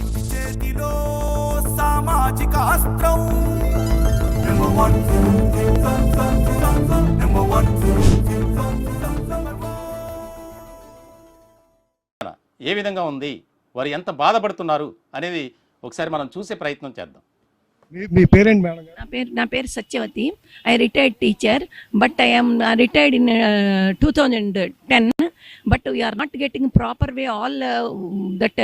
చేతిలో సామాజిక అస్త్రం. ఏ విధంగా ఉంది? వారు ఎంత బాధపడుతున్నారు? అనేది ఒకసారి మనం చూసే ప్రయత్నం చేద్దాం. మీ- మీ పేరెంట్ మేడం గారు నా పేరు నా పేరు Satyavathi I retired teacher but I am retired in two thousand ten but we are not getting proper way all that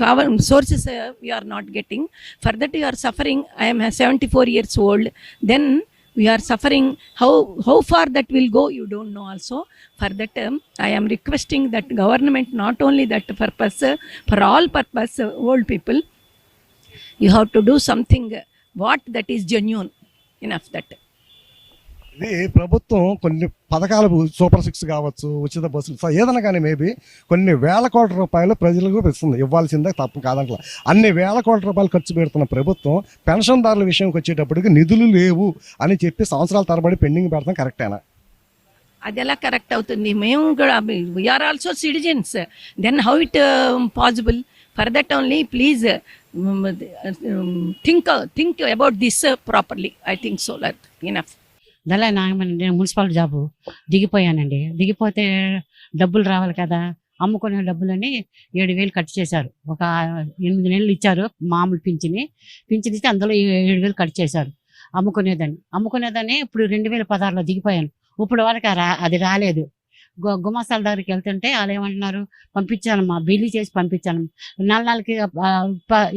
కావ sources we are not getting for that you are suffering I'm seventy four years old then we are suffering how how far that will go you don't know also for that um, i am requesting that government not only that purpose uh, for all purpose uh, old people You have to do something uh, what that is genuine enough that. ఇది ప్రభుత్వం కొన్ని పథకాలు super six కావచ్చు ఉచిత బస్సులు ఏదైనా కానీ maybe కొన్ని వేల కోట్ల రూపాయలు ప్రజలకు ఇస్తుంది. ఇవ్వాల్సిందే తప్పు కాదంట్లా. అన్ని వేల కోట్ల రూపాయలు ఖర్చు పెడుతున్న ప్రభుత్వం పెన్షన్దారుల విషయంకి వచ్చేటప్పటికి నిధులు లేవు అని చెప్పి సంవత్సరాల తరబడి పెండింగ్ పెడతాం కరెక్టేనా? అది ఎలా కరెక్ట్ అవుతుంది? మేము కూడా we're also citizens then how it possible for that only please think think about this properly I think so lot enough దళ నేను మున్సిపల్ జాబు దిగిపోయానండి. దిగిపోతే డబ్బులు రావాలి కదా. అమ్ముకునే డబ్బులని ఏడు వేలు కట్ చేశారు. ఒక ఎనిమిది నెలలు ఇచ్చారు మామూలు పింఛని. పింఛన్ ఇస్తే అందులో ఏడు వేలు కట్ చేశారు. అమ్ముకునేదాన్ని. అమ్ముకునేదాన్ని ఇప్పుడు రెండు వేల పదహారులో దిగిపోయాను. ఇప్పుడు వరకు రా- అది రాలేదు. గుమాస్తాల దగ్గరికి వెళ్తుంటే వాళ్ళు ఏమంటున్నారు? పంపించానమ్మా బిల్లు చేసి పంపించాను. నెల నెలకి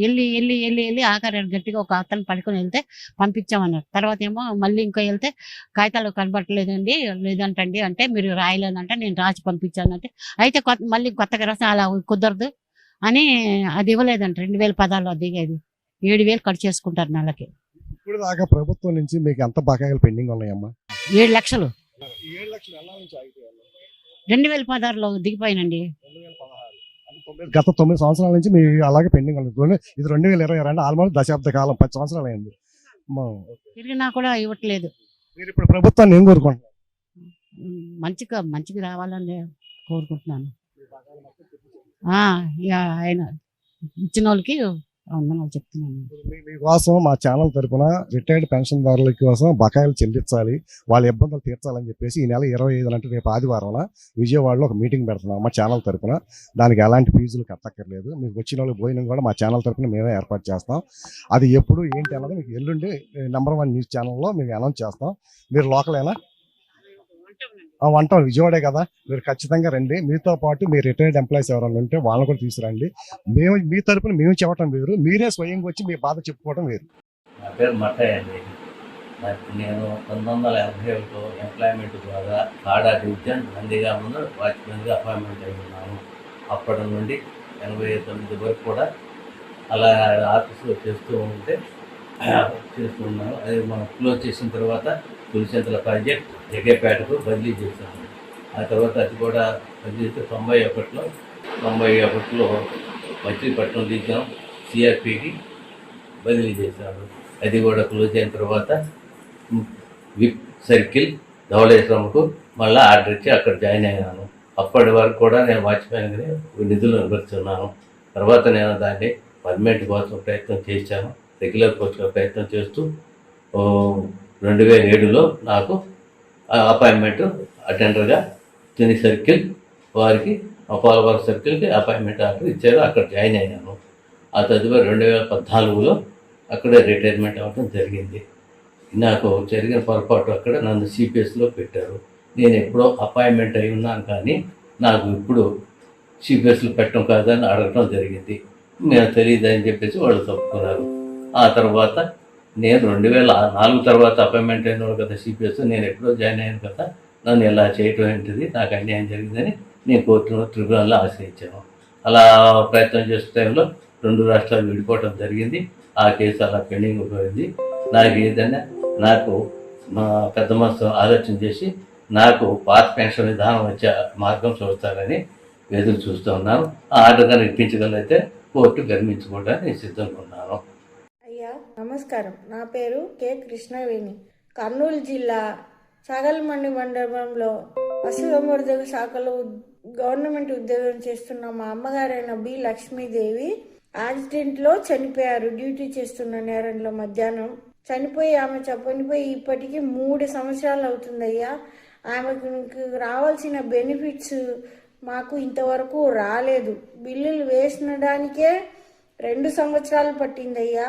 వెళ్ళి వెళ్ళి వెళ్ళి వెళ్ళి ఆఖరి గట్టిగా ఒక అతను పడుకొని వెళ్తే పంపించామన్నారు. తర్వాత ఏమో మళ్ళీ ఇంకో వెళ్తే కాగితాలు కనబట్టలేదండి లేదంటండి అంటే మీరు రాయలేదంటే నేను రాసి పంపించానంటే అయితే కొత్త మళ్ళీ కొత్తగా రాసి అలా కుదరదు అని అది ఇవ్వలేదంట. రెండు వేల పదాల్లో దిగేది ఏడు వేలు కట్ చేసుకుంటారు నెలకి. ఇప్పుడు దాకా ప్రభుత్వం నుంచి మీకు ఎంత బకాయిలు పెండింగ్ ఉన్నాయమ్మా? ఏడు లక్షలు. ఏడు లక్షలు ఎలా నుంచి ఆగిపోయాయి రెండు వేల పదహారులో దిగిపోయినండి. గత తొమ్మిది సంవత్సరాల నుంచి మీ అలాగే పెండింగ్ ఇది రెండు వేల ఇరవై రెండు ఆల్మోస్ట్ దశాబ్ద కాలం పది సంవత్సరాలు అయింది. తిరిగినా కూడా ఇవ్వట్లేదు. మీరు ఇప్పుడు ప్రభుత్వాన్ని ఏం కోరుకుంటున్నారు? మంచిగా మంచిగా రావాలని కోరుకుంటున్నాను. ఆయన ఇచ్చిన వాళ్ళకి వందనాలు చెప్తున్నాను. మీకోసం మా ఛానల్ తరపున రిటైర్డ్ పెన్షన్దారుల కోసం బకాయిలు చెల్లించాలి వాళ్ళ ఇబ్బందులు తీర్చాలని చెప్పేసి ఈ నెల ఇరవై ఐదు అంటే రేపు ఆదివారం విజయవాడలో ఒక మీటింగ్ పెడుతున్నాం మా ఛానల్ తరపున. దానికి ఎలాంటి ఫీజులు కట్టక్కర్లేదు. మీకు వచ్చిన వాళ్ళు భోజనం కూడా మా ఛానల్ తరపున మేమే ఏర్పాటు చేస్తాం. అది ఎప్పుడు ఏంటి అన్నది మీకు ఎల్లుండి నెంబర్ వన్ న్యూస్ ఛానల్లో మేము అనౌన్స్ చేస్తాం. మీరు లోకలేనా అయినా వంట విజయవాడే కదా. మీరు ఖచ్చితంగా రండి. మీతో పాటు మీ రిటైర్డ్ ఎంప్లాయీస్ ఎవరైనా ఉంటే వాళ్ళని కూడా తీసుకురండి. మేము మీ తరపున మేము చెప్పటం వేరు. మీరే స్వయంగా వచ్చి మీ బాధ చెప్పుకోవడం వేరు. నా పేరు మట్టయ్య అండి. నేను పంతొమ్మిది వందల యాభై ఒకటో ఎంప్లాయ్మెంట్ ద్వారా కాడా డివిజన్ నందిగామలో వాచ్మెన్గా అపాయింట్మెంట్ అయి ఉన్నాను అప్పటి నుండి ఎనభై తొమ్మిది వరకు కూడా అలా ఆఫీసులో చేస్తూ ఉంటే చేస్తూ ఉన్నాను అది మనం క్లోజ్ చేసిన తర్వాత పులిచెంతల ప్రాజెక్ట్ జగేపేటకు బదిలీ చేశాను ఆ తర్వాత అది కూడా బదిలీ చేస్తే తొంభై ఒకటిలో తొంభై ఒకటిలో మచిలీపట్నం దిగాం సిఆర్పికి బదిలీ చేశాను అది కూడా క్లోజ్ అయిన తర్వాత విప్ సర్కిల్ ధవళేశ్వరంకు మళ్ళీ ఆర్డర్ ఇచ్చి అక్కడ జాయిన్ అయ్యాను. అప్పటి వరకు కూడా నేను వాచ్మెన్గానే నిధులు నిలబడుతున్నాను తర్వాత నేను దాన్ని పర్మనెంట్ కోసం ప్రయత్నం చేశాను. రెగ్యులర్ కోసం ప్రయత్నం చేస్తూ రెండు వేల ఏడులో నాకు అపాయింట్మెంట్ అటెండర్గా తిని సర్కిల్ వారికి అపాలవర్ సర్కిల్కి అపాయింట్మెంట్ ఆర్డర్ ఇచ్చారు. అక్కడ జాయిన్ అయ్యాను ఆ తదుపరి రెండు వేల పద్నాలుగులో అక్కడే రిటైర్మెంట్ అవ్వడం జరిగింది. నాకు జరిగిన పొరపాటు అక్కడ నన్ను సిపిఎస్లో పెట్టారు. నేను ఎప్పుడో అపాయింట్మెంట్ అయి ఉన్నాను కానీ నాకు ఇప్పుడు సిపిఎస్లో పెట్టడం కాదని అడగటం జరిగింది. నేను తెలియదు అని చెప్పేసి వాళ్ళు తప్పుకున్నారు. ఆ తర్వాత నేను రెండు వేల నాలుగు తర్వాత అపాయింట్మెంట్ అయిన కదా సిపిఎస్ నేను ఎప్పుడో జాయిన్ అయ్యాను కదా నన్ను ఇలా చేయటం ఏంటిది? నాకు అన్యాయం జరిగిందని నేను కోర్టును త్రిపురలో ఆశ్రయించాను. అలా ప్రయత్నం చేసే టైంలో రెండు రాష్ట్రాలు విడిపోవటం జరిగింది. ఆ కేసు అలా పెండింగ్ పోయింది నాకు ఏదైనా నాకు మా పెద్ద మనసు ఆలోచన చేసి నాకు పాత పెన్షన్ విధానం వచ్చే మార్గం చూస్తారని ఎదురు చూస్తూ ఉన్నాను. ఆ ఆర్డర్ కానీ ఇప్పించగలిగితే కోర్టు గర్మించుకోవడానికి నేను సిద్ధంగా ఉన్నాను. నమస్కారం. నా పేరు కె. కృష్ణవేణి. కర్నూలు జిల్లా సాగలమండి మండలంలో పశుసంవర్ధక శాఖలో గవర్నమెంట్ ఉద్యోగం చేస్తున్న మా అమ్మగారైన బి. లక్ష్మీదేవి యాక్సిడెంట్లో చనిపోయారు. డ్యూటీ చేస్తున్న నేరంలో మధ్యాహ్నం చనిపోయి ఆమె చనిపోయి ఇప్పటికీ మూడు సంవత్సరాలు అవుతుందయ్యా. ఆమెకు రావాల్సిన బెనిఫిట్స్ మాకు ఇంతవరకు రాలేదు. బిల్లులు వేసినడానికే రెండు సంవత్సరాలు పట్టిందయ్యా.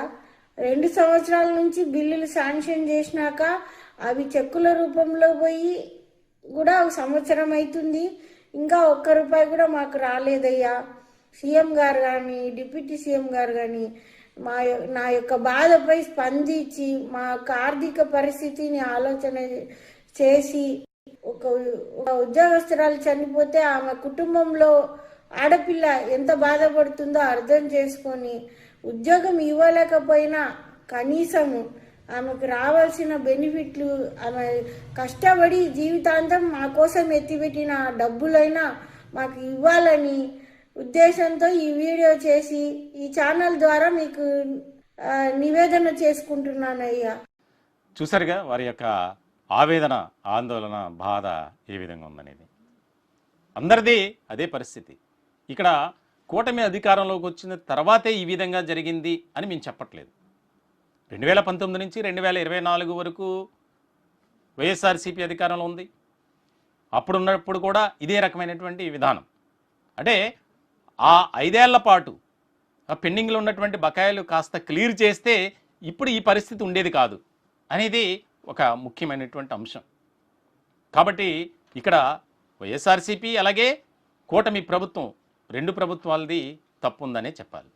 రెండు సంవత్సరాల నుంచి బిల్లులు శాంక్షన్ చేసినాక అవి చెక్కుల రూపంలో పోయి కూడా ఒక సంవత్సరం అవుతుంది ఇంకా ఒక్క రూపాయి కూడా మాకు రాలేదయ్యా. సీఎం గారు కానీ డిప్యూటీ సీఎం గారు కానీ మా నా యొక్క బాధపై స్పందించి మా యొక్క ఆర్థిక పరిస్థితిని ఆలోచన చేసి ఒక ఒక ఉద్యోగస్తురాలు చనిపోతే ఆమె కుటుంబంలో ఆడపిల్ల ఎంత బాధపడుతుందో అర్థం చేసుకొని ఉద్యోగం ఇవ్వలేకపోయినా కనీసము ఆమెకు రావాల్సిన బెనిఫిట్లు ఆమె కష్టపడి జీవితాంతం మా కోసం ఎత్తిపెట్టిన డబ్బులైనా మాకు ఇవ్వాలని ఉద్దేశంతో ఈ వీడియో చేసి ఈ ఛానల్ ద్వారా మీకు నివేదన నివేదన చేసుకుంటున్నానయ్యా. చూసారుగా వారి యొక్క ఆవేదన ఆందోళన బాధ ఏ విధంగా ఉందనేది. అందరిది అదే పరిస్థితి. ఇక్కడ కూటమి అధికారంలోకి వచ్చిన తర్వాతే ఈ విధంగా జరిగింది అని మేము చెప్పట్లేదు. రెండు వేల పంతొమ్మిది నుంచి రెండు వేల ఇరవై నాలుగు వరకు వైఎస్ఆర్సీపీ అధికారంలో ఉంది. అప్పుడున్నప్పుడు కూడా ఇదే రకమైనటువంటి విధానం. అంటే ఆ ఐదేళ్ళ పాటు ఆ పెండింగ్లో ఉన్నటువంటి బకాయిలు కాస్త క్లియర్ చేస్తే ఇప్పుడు ఈ పరిస్థితి ఉండేది కాదు అనేది ఒక ముఖ్యమైనటువంటి అంశం. కాబట్టి ఇక్కడ వైఎస్ఆర్సీపీ అలాగే కూటమి ప్రభుత్వం రెండు ప్రభుత్వాలది తప్పుందనే చెప్పాలి.